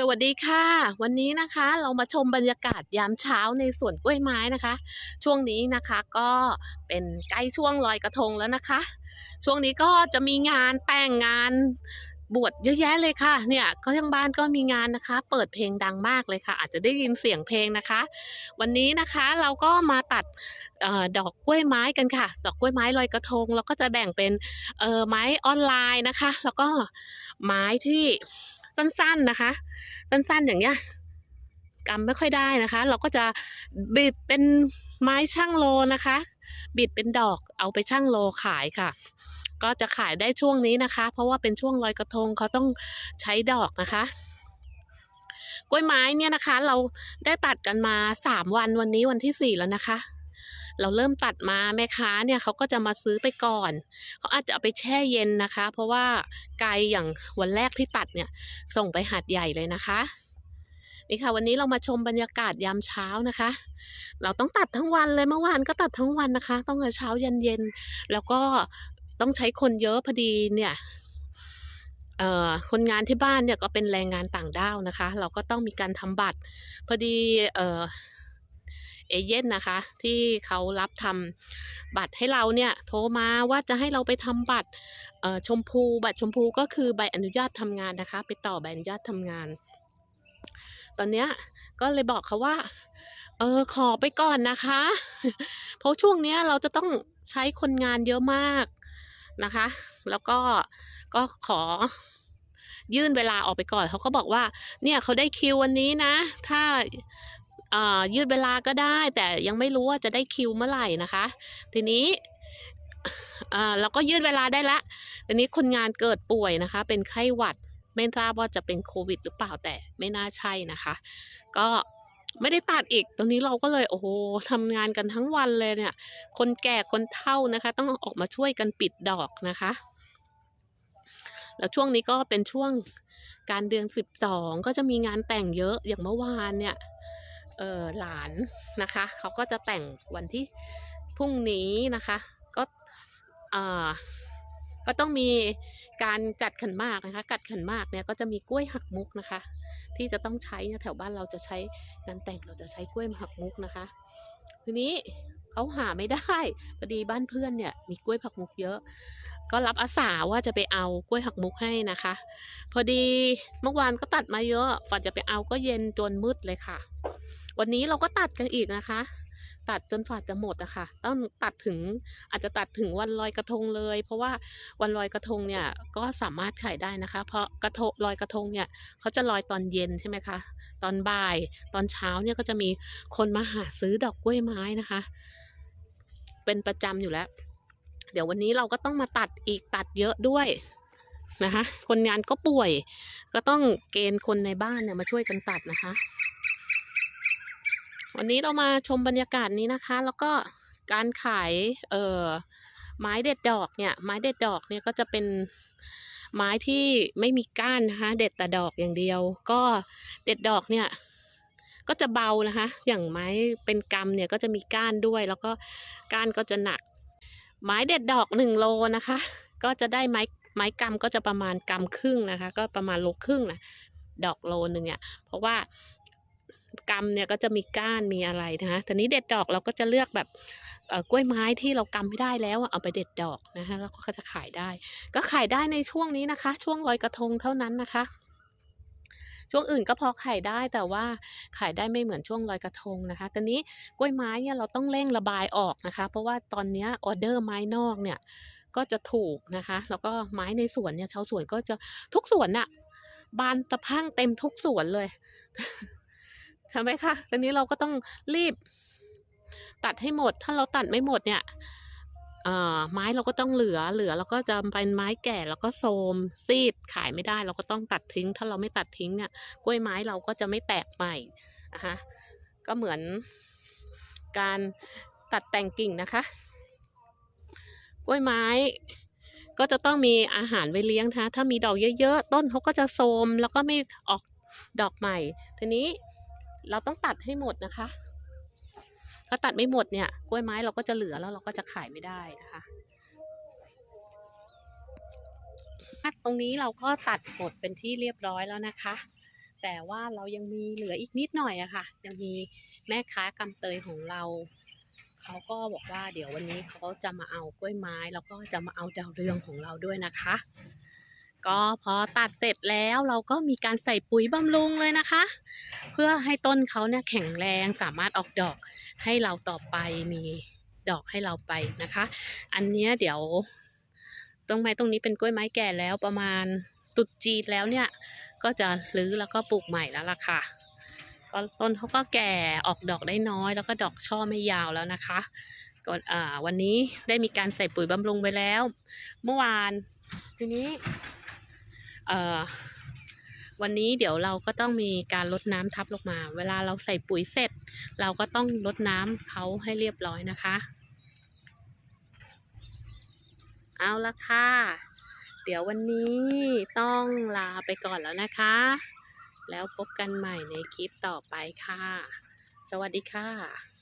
สวัสดีค่ะ วันนี้นะคะเรามาชมบรรยากาศยามเช้าในสวนกล้วยไม้นะคะ ช่วงนี้นะคะก็เป็นใกล้ช่วงลอยกระทงแล้วนะคะ ช่วงนี้ก็จะมีงานแต่งงานบวชเยอะแยะเลยค่ะ เนี่ยก็ทั้งบ้านก็มีงานนะคะ เปิดเพลงดังมากเลยค่ะ อาจจะได้ยินเสียงเพลงนะคะ วันนี้นะคะเราก็มาตัดออดอกกล้วยไม้กันค่ะ ดอกกล้วยไม้ลอยกระทงแล้วก็จะแบ่งเป็นออไม้ออนไลน์นะคะ แล้วก็ไม้ที่ สั้น ๆนะคะ สั้น ๆ อย่างเงี้ยกำไม่ค่อยได้นะคะ เราก็จะบิดเป็นไม้ช่างโลนะคะ บิดเป็นดอกเอาไปช่างโลขายค่ะ ก็จะขายได้ช่วงนี้นะคะ เพราะว่าเป็นช่วงลอยกระทงเขาต้องใช้ดอกนะคะ กล้วยไม้เนี่ยนะคะ เราได้ตัดกันมาสามวันวันนี้วันที่สี่แล้วนะคะ เราเริ่มตัดมาแม่ค้าเนี่ยเขาก็จะมาซื้อไปก่อนเขาอาจจะเอาไปแช่เย็นนะคะ เพราะว่าไกลอย่างวันแรกที่ตัดเนี่ย ส่งไปหาดใหญ่เลยนะคะนี่ค่ะวันนี้เรามาชมบรรยากาศยามเช้านะคะ เราต้องตัดทั้งวันเลยเมื่อวานก็ตัดทั้งวันนะคะ ต้องเช้าเย็นเย็น แล้วก็ต้องใช้คนเยอะพอดีเนี่ยคนงานที่บ้านเนี่ยก็เป็นแรงงานต่างด้าวนะคะ เราก็ต้องมีการทำบัตร พอดี เอเย่นนะคะ ที่เขารับทำบัตรให้เราเนี่ย โทรมาว่าจะให้เราไปทำบัตรชมพูบัตรชมพูก็คือใบอนุญาตทำงานนะคะ ไปต่อใบอนุญาตทำงาน ตอนเนี้ยก็เลยบอกเขาว่า เออขอไปก่อนนะคะ เพราะช่วงเนี้ยเราจะต้องใช้คนงานเยอะมากนะคะ แล้วก็ก็ขอยื่นเวลาออกไปก่อน เขาก็บอกว่า เนี่ยเขาได้คิววันนี้นะ ถ้า ยืดเวลาก็ได้ แต่ยังไม่รู้ว่าจะได้คิวเมื่อไหร่นะคะ ทีนี้เราก็ยืดเวลาได้ละทีนี้คนงานเกิดป่วยนะคะ เป็นไข้หวัดไม่ทราบว่าจะเป็นโควิด หรือเปล่าแต่ไม่น่าใช่นะคะ ก็ไม่ได้ตัดอีกตรงนี้เราก็เลยโอ้โหทำงานกันทั้งวันเลยเนี่ย คนแก่คนเฒ่านะคะ ต้องออกมาช่วยกันปิดดอกนะคะ แล้วช่วงนี้ก็เป็นช่วงการเดือนสิบสองก็จะมีงานแต่งเยอะอย่างเมื่อวานเนี่ย เออหลานนะคะเขาก็จะแต่งวันที่พรุ่งนี้นะคะ ก็เออก็ต้องมีการจัดขันมากนะคะกัดขันมากเนี่ยก็จะมีกล้วยหักมุกนะคะ ที่จะต้องใช้เนี่ยแถวบ้านเราจะใช้งานแต่งเราจะใช้กล้วยหักมุกนะคะ ทีนี้เขาหาไม่ได้พอดีบ้านเพื่อนเนี่ยมีกล้วยผักมุกเยอะ ก็รับอาสาว่าจะไปเอากล้วยหักมุกให้นะคะ พอดีเมื่อวานก็ตัดมาเยอะกว่าจะไปเอาก็เย็นจนมืดเลยค่ะ วันนี้เราก็ตัดกันอีกนะคะ ตัดจนฝาดจะหมดอะค่ะต้องตัดถึงอาจจะตัดถึงวันลอยกระทงเลย เพราะว่าวันลอยกระทงเนี่ยก็สามารถขายได้นะคะ เพราะกระทงลอยกระทงเนี่ยเขาจะลอยตอนเย็นใช่ไหมคะตอนบ่ายตอนเช้าเนี่ยก็จะมีคนมาหาซื้อดอกกล้วยไม้นะคะ เป็นประจำอยู่แล้ว เดี๋ยววันนี้เราก็ต้องมาตัดอีกตัดเยอะด้วยนะคะคนงานก็ป่วย ก็ต้องเกณฑ์คนในบ้านเนี่ยมาช่วยกันตัดนะคะ วันนี้เรามาชมบรรยากาศนี้นะคะ แล้วก็การขายเอ่อไม้เด็ดดอกเนี่ย ไม้เด็ดดอกเนี่ยก็จะเป็นไม้ที่ไม่มีก้านนะคะ เด็ดแต่ดอกอย่างเดียว ก็เด็ดดอกเนี่ย ก็จะเบานะคะ อย่างไม้เป็นกำเนี่ยก็จะมีก้านด้วย แล้วก็ก้านก็จะหนัก ไม้เด็ดดอกหนึ่งโลนะคะ ก็จะได้ไม้ไม้กำก็จะประมาณกำครึ่งนะคะ ก็ประมาณโลครึ่งนะดอกโลหนึ่งเนี่ยเพราะว่า กำเนี่ยก็จะมีก้านมีอะไรนะคะทีนี้เด็ดดอกเราก็จะเลือกแบบกล้วยไม้ที่เรากำไม่ได้แล้วเอาไปเด็ดดอกนะคะแล้วก็จะขายได้ ก็ขายได้ในช่วงนี้นะคะ ช่วงลอยกระทงเท่านั้นนะคะ ช่วงอื่นก็พอขายได้แต่ว่าขายได้ไม่เหมือนช่วงลอยกระทงนะคะตอนนี้กล้วยไม้เนี่ยเราต้องเร่งระบายออกนะคะ เพราะว่าตอนนี้ออเดอร์ไม้นอกเนี่ยก็จะถูกนะคะ แล้วก็ไม้ในสวนเนี่ยชาวสวนก็จะทุกสวนน่ะบานตะพังเต็มทุกสวนเลย ใช่ไหมคะตอนนี้เราก็ต้องรีบ ตัดให้หมด ถ้าเราตัดไม่หมดเนี่ยไม้เราก็ต้องเหลือ เหลือเราก็จะเป็นไม้แก่แล้วก็โทมซีดขายไม่ได้ เราก็ต้องตัดทิ้ง ถ้าเราไม่ตัดทิ้งเนี่ย กล้วยไม้เราก็จะไม่แตกใหม่นะคะก็เหมือนการตัดแต่งกิ่งนะคะ กล้วยไม้ ก็จะต้องมีอาหารไว้เลี้ยงนะถ้ามีดอกเยอะๆ ต้นเขาก็จะโทมแล้วก็ไม่ออกดอกใหม่ ทีนี้ เราต้องตัดให้หมดนะคะ ถ้าตัดไม่หมดเนี่ย กล้วยไม้เราก็จะเหลือแล้วเราก็จะขายไม่ได้นะคะตรงนี้เราก็ตัดหมดเป็นที่เรียบร้อยแล้วนะคะ แต่ว่าเรายังมีเหลืออีกนิดหน่อยอะค่ะ ยังมีแม่ค้ากำเตยของเรา เขาก็บอกว่าเดี๋ยววันนี้เขาจะมาเอากล้วยไม้ แล้วก็จะมาเอาดาวเรืองของเราด้วยนะคะ ก็พอตัดเสร็จแล้วเราก็มีการใส่ปุ๋ยบำรุงเลยนะคะ เพื่อให้ต้นเขาเนี่ยแข็งแรงสามารถออกดอกให้เราต่อไปมีดอกให้เราไปนะคะ อันนี้เดี๋ยวตรงไม้ตรงนี้เป็นกล้วยไม้แก่แล้วประมาณตุดจีนแล้วเนี่ย ก็จะรื้อแล้วก็ปลูกใหม่แล้วล่ะค่ะ ก็ต้นเขาก็แก่ออกดอกได้น้อย แล้วก็ดอกช่อไม่ยาวแล้วนะคะก่อนอ่าวันนี้ได้มีการใส่ปุ๋ยบำรุงไปแล้ว เมื่อวานทีนี้ วันนี้เดี๋ยวเราก็ต้องมีการลดน้ำทับลงมา เวลาเราใส่ปุ๋ยเสร็จ เราก็ต้องลดน้ำเขาให้เรียบร้อยนะคะ เอาละค่ะ เดี๋ยววันนี้ต้องลาไปก่อนแล้วนะคะ แล้วพบกันใหม่ในคลิปต่อไปค่ะ สวัสดีค่ะ